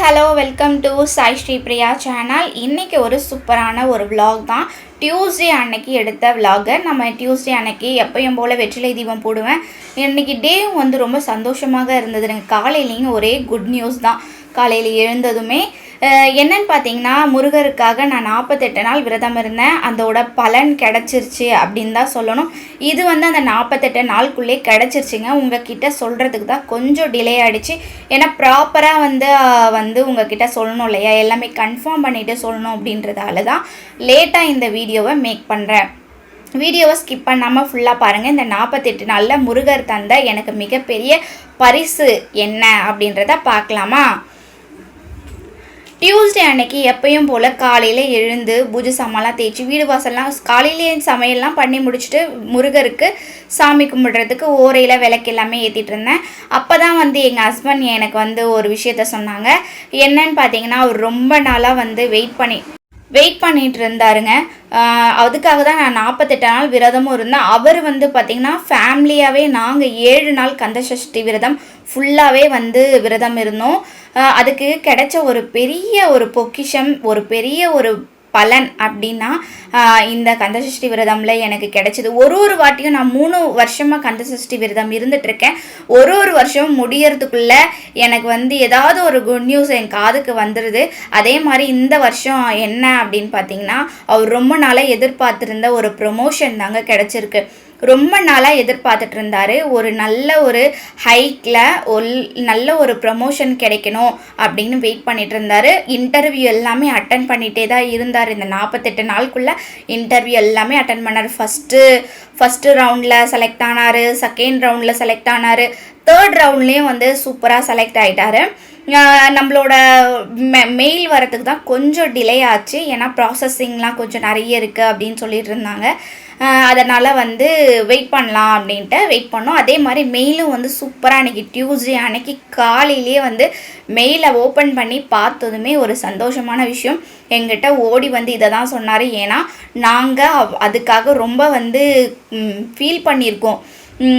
Hello welcome to Sai Sri Priya channel இன்றைக்கி ஒரு சூப்பரான ஒரு விலாக் தான். டியூஸ்டே அன்னைக்கு எடுத்த vlog. நம்ம டியூஸ்டே அன்னைக்கு எப்பயும் போல் வெற்றிலை தீபம் போடுவேன். இன்றைக்கி டேவும் வந்து ரொம்ப சந்தோஷமாக இருந்தது. எனக்கு காலையிலேயும் ஒரே குட் நியூஸ் தான். காலையில் எழுந்ததுமே என்னன்னு பார்த்தீங்கன்னா முருகருக்காக நான் நாற்பத்தெட்டு நாள் விரதம் இருந்தேன். அதோட பலன் கிடச்சிருச்சு அப்படின்னு தான் சொல்லணும். இது வந்து அந்த நாற்பத்தெட்டு நாளுக்குள்ளே கிடச்சிருச்சுங்க. உங்ககிட்ட சொல்கிறதுக்கு தான் கொஞ்சம் டிலே ஆகிடுச்சு ஏன்னா ப்ராப்பராக வந்து வந்து உங்ககிட்ட சொல்லணும் இல்லையா? எல்லாமே கன்ஃபார்ம் பண்ணிவிட்டு சொல்லணும் அப்படின்றதால தான் லேட்டாக இந்த வீடியோவை மேக் பண்ணுறேன் வீடியோவை ஸ்கிப் பண்ணாமல் ஃபுல்லாக பாருங்கள் இந்த நாற்பத்தெட்டு நாளில் முருகர் தந்த எனக்கு மிகப்பெரிய பரிசு என்ன அப்படின்றத பார்க்கலாமா? டியூஸ்டே அன்னைக்கு எப்பயும் போல் காலையில் எழுந்து பூஜை சாமான்லாம் தேய்ச்சி வீடு வாசல்லாம் காலையிலேயே சமையல்லாம் பண்ணி முடிச்சுட்டு முருகருக்கு சாமி கும்பிடுறதுக்கு ஓரையில் விளக்கு எல்லாமே ஏற்றிட்டு இருந்தேன். அப்போ தான் வந்து எங்கள் ஹஸ்பண்ட் எனக்கு வந்து ஒரு விஷயத்த சொன்னாங்க. என்னன்னு பார்த்தீங்கன்னா அவர் ரொம்ப நாளாக வந்து வெயிட் பண்ணி வெயிட் பண்ணிகிட்டு இருந்தாருங்க அதுக்காக தான் நான் நாற்பத்தெட்டு நாள் விரதமும் இருந்தேன். அவர் வந்து பார்த்திங்கன்னா ஃபேமிலியாகவே நாங்கள் ஏழு நாள் கந்தசஷ்டி விரதம் ஃபுல்லாகவே வந்து விரதம் இருந்தோம். அதுக்கு கிடைச்ச ஒரு பெரிய ஒரு பொக்கிஷம் ஒரு பெரிய ஒரு பலன் அப்படின்னா இந்த கந்தசஷ்டி விரதம்ல எனக்கு கிடைச்சது. ஒரு ஒரு வாட்டியும் நான் மூணு வருஷமாக கந்தசஷ்டி விரதம் இருந்துட்டு இருக்கேன் ஒரு ஒரு வருஷம் முடியறதுக்குள்ள எனக்கு வந்து ஏதாவது ஒரு குட் நியூஸ் என் காதுக்கு வந்துடுது அதே மாதிரி இந்த வருஷம் என்ன அப்படின்னு பார்த்தீங்கன்னா அவர் ரொம்ப நாளாக எதிர்பார்த்துருந்த ஒரு ப்ரொமோஷன் தாங்க கிடைச்சிருக்கு. ரொம்ப நாளாக எதிர்பார்த்துட்டு இருந்தார் ஒரு நல்ல ஒரு ஹைக்கில் ஒரு நல்ல ஒரு ப்ரமோஷன் கிடைக்கணும் அப்படின்னு வெயிட் பண்ணிட்டு இருந்தார் இன்டர்வியூ எல்லாமே அட்டன் பண்ணிகிட்டே தான் இருந்தார். இந்த நாற்பத்தெட்டு நாளுக்குள்ளே இன்டர்வியூ எல்லாமே அட்டன் பண்ணார். ஃபஸ்ட்டு ஃபஸ்ட்டு ரவுண்டில் செலக்ட் ஆனார். செகண்ட் ரவுண்டில் செலக்ட் ஆனார். தேர்ட் ரவுண்ட்லேயும் வந்து சூப்பராக செலக்ட் ஆகிட்டார் நம்மளோட மெ மெயில் வரத்துக்கு தான் கொஞ்சம் டிலே ஆச்சு. ஏன்னா ப்ராசஸிங்லாம் கொஞ்சம் நிறைய இருக்குது அப்படின்னு சொல்லிட்டு இருந்தாங்க. அதனால் வந்து வெயிட் பண்ணலாம் அப்படின்ட்டு வெயிட் பண்ணோம். அதே மாதிரி மெயிலும் வந்து சூப்பராக அன்றைக்கி டியூஸ்டே அன்னைக்கு காலையிலேயே வந்து மெயிலை ஓப்பன் பண்ணி பார்த்ததுமே ஒரு சந்தோஷமான விஷயம். எங்கிட்ட ஓடி வந்து இதை தான் சொன்னார். ஏன்னா நாங்கள் அதுக்காக ரொம்ப வந்து ஃபீல் பண்ணியிருக்கோம்.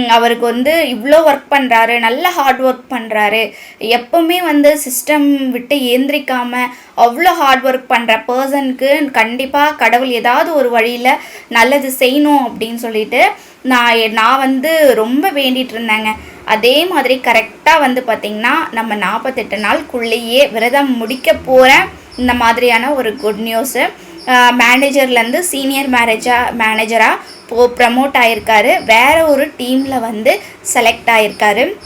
அவருக்கு வந்து இவ்வளோ ஒர்க் பண்ணுறாரு நல்ல ஹார்ட் ஒர்க் பண்ணுறாரு எப்போவுமே வந்து சிஸ்டம் விட்டு ஏந்திரிக்காமல் அவ்வளோ ஹார்ட் ஒர்க் பண்ணுற பர்சனுக்கு கண்டிப்பாக கடவுள் ஏதாவது ஒரு வழியில் நல்லது செய்யணும் அப்படின்னு சொல்லிட்டு நான் நான் வந்து ரொம்ப வேண்டிகிட்டு இருந்தேங்க. அதே மாதிரி கரெக்டாக வந்து பார்த்திங்கன்னா நம்ம நாற்பத்தெட்டு நாளுக்குள்ளேயே விரதம் முடிக்க போகிறேன் இந்த மாதிரியான ஒரு குட் நியூஸு மேனேஜர்லேருந்து சீனியர் மேனேஜாக மேனேஜராக போ ப்ரமோட் ஆகியிருக்காரு வேற ஒரு டீமில் வந்து செலக்ட் ஆகியிருக்காரு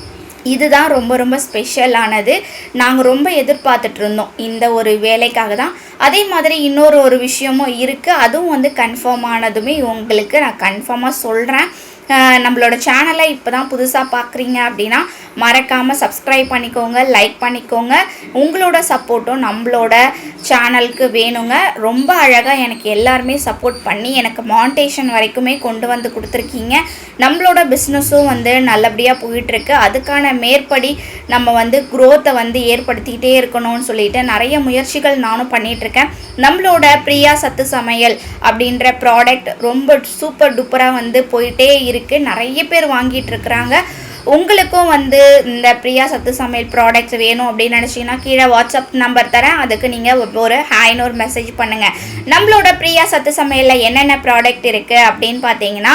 இதுதான் ரொம்ப ரொம்ப ஸ்பெஷலானது நாங்கள் ரொம்ப எதிர்பார்த்துட்டு இருந்தோம் இந்த ஒரு வேலைக்காக தான். அதே மாதிரி இன்னொரு ஒரு விஷயமும் இருக்குது அதுவும் வந்து கன்ஃபார்ம் ஆனதுமே உங்களுக்கு நான் கன்ஃபார்மாக சொல்கிறேன் நம்மளோட சேனலை இப்போ தான் புதுசாக பார்க்குறீங்க அப்படின்னா மறக்காமல் சப்ஸ்கிரைப் பண்ணிக்கோங்க லைக் பண்ணிக்கோங்க. உங்களோட சப்போர்ட்டும் நம்மளோட சேனலுக்கு வேணுங்க. ரொம்ப அழகாக எனக்கு எல்லாருமே சப்போர்ட் பண்ணி எனக்கு மாண்டேஷன் வரைக்குமே கொண்டு வந்து கொடுத்துருக்கீங்க. நம்மளோட பிஸ்னஸும் வந்து நல்லபடியாக போயிட்டுருக்கு. அதுக்கான மேற்படி நம்ம வந்து குரோத்தை வந்து ஏற்படுத்திக்கிட்டே இருக்கணும்னு சொல்லிட்டு நிறைய முயற்சிகள் நானும் பண்ணிகிட்ருக்கேன் நம்மளோட பிரியா சத்து சமையல் அப்படின்ற ப்ராடக்ட் ரொம்ப சூப்பர் டூப்பராக வந்து போயிட்டே இருக்குது நிறைய பேர் வாங்கிட்டு இருக்கிறாங்க. உங்களுக்கும் வந்து இந்த பிரியா சத்து சமையல் ப்ராடக்ட்ஸ் வேணும் அப்படின்னு நினச்சிங்கன்னா கீழே வாட்ஸ்அப் நம்பர் தரேன். அதுக்கு நீங்கள் ஒரு ஹாய்னு ஒரு மெசேஜ் பண்ணுங்கள் நம்மளோட பிரியா சத்து சமையலில் என்னென்ன ப்ராடக்ட் இருக்குது அப்படின்னு பார்த்தீங்கன்னா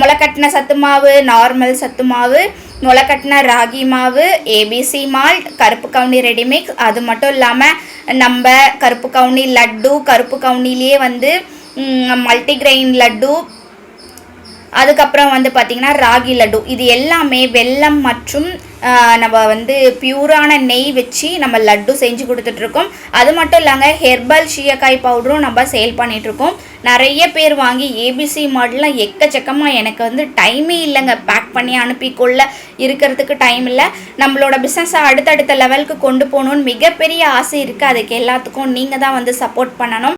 முளைக்கட்டின சத்து மாவு நார்மல் சத்து மாவு முளைக்கட்டின ராகி மாவு ஏபிசி மால்ட் கருப்பு கவுனி ரெடிமிக்ஸ் அது மட்டும் இல்லாமல் நம்ம கருப்பு கவுனி லட்டு கருப்பு கவுனிலேயே வந்து மல்டிக்ரெயின் லட்டு அதுக்கப்புறம் வந்து பார்த்திங்கன்னா ராகி லட்டு. இது எல்லாமே வெல்லம் மற்றும் நம்ம வந்து பியூரான நெய் வச்சு நம்ம லட்டு செஞ்சு கொடுத்துட்ருக்கோம். அது மட்டும் இல்லாங்க ஹெர்பல் ஷீயக்காய் பவுடரும் நம்ம சேல் பண்ணிகிட்ருக்கோம் நிறைய பேர் வாங்கி ஏபிசி மாடலாம் எக்கச்சக்கமாக எனக்கு வந்து டைமே இல்லைங்க. பேக் பண்ணி அனுப்பிக்கொள்ள இருக்கிறதுக்கு டைம் இல்லை. நம்மளோட பிஸ்னஸை அடுத்தடுத்த லெவலுக்கு கொண்டு போகணுன்னு மிகப்பெரிய ஆசை இருக்குது அதுக்கு எல்லாத்துக்கும் நீங்கள் தான் வந்து சப்போர்ட் பண்ணணும்.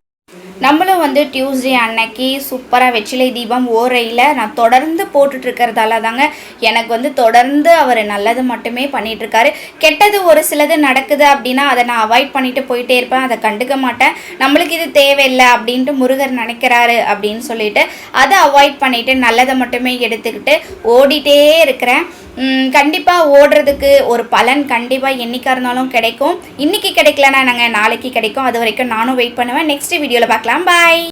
நம்மளும் வந்து டியூஸ்டே அன்னைக்கு சூப்பராக வெற்றிலை தீபம் ஓரையில் நான் தொடர்ந்து போட்டுட்ருக்கிறதால தாங்க எனக்கு வந்து தொடர்ந்து அவர் நல்லது மட்டுமே பண்ணிகிட்ருக்காரு கெட்டது ஒரு சிலது நடக்குது அப்படின்னா அதை நான் அவாய்ட் பண்ணிட்டு போயிட்டே இருப்பேன். அதை கண்டுக்க மாட்டேன். நம்மளுக்கு இது தேவையில்லை அப்படின்ட்டு முருகர் நினைக்கிறாரு அப்படின்னு சொல்லிட்டு அதை அவாய்ட் பண்ணிவிட்டு நல்லதை மட்டுமே எடுத்துக்கிட்டு ஓடிட்டே இருக்கிறேன். கண்டிப்பாக ஓடுறதுக்கு ஒரு பலன் கண்டிப்பாக என்னைக்காக இருந்தாலும் கிடைக்கும். இன்றைக்கி கிடைக்கலன்னா நாங்கள் நாளைக்கு கிடைக்கும். அது வரைக்கும் நானும் வெயிட் பண்ணுவேன். நெக்ஸ்ட் வீடியோவில் பார்க்கலாம். பாய்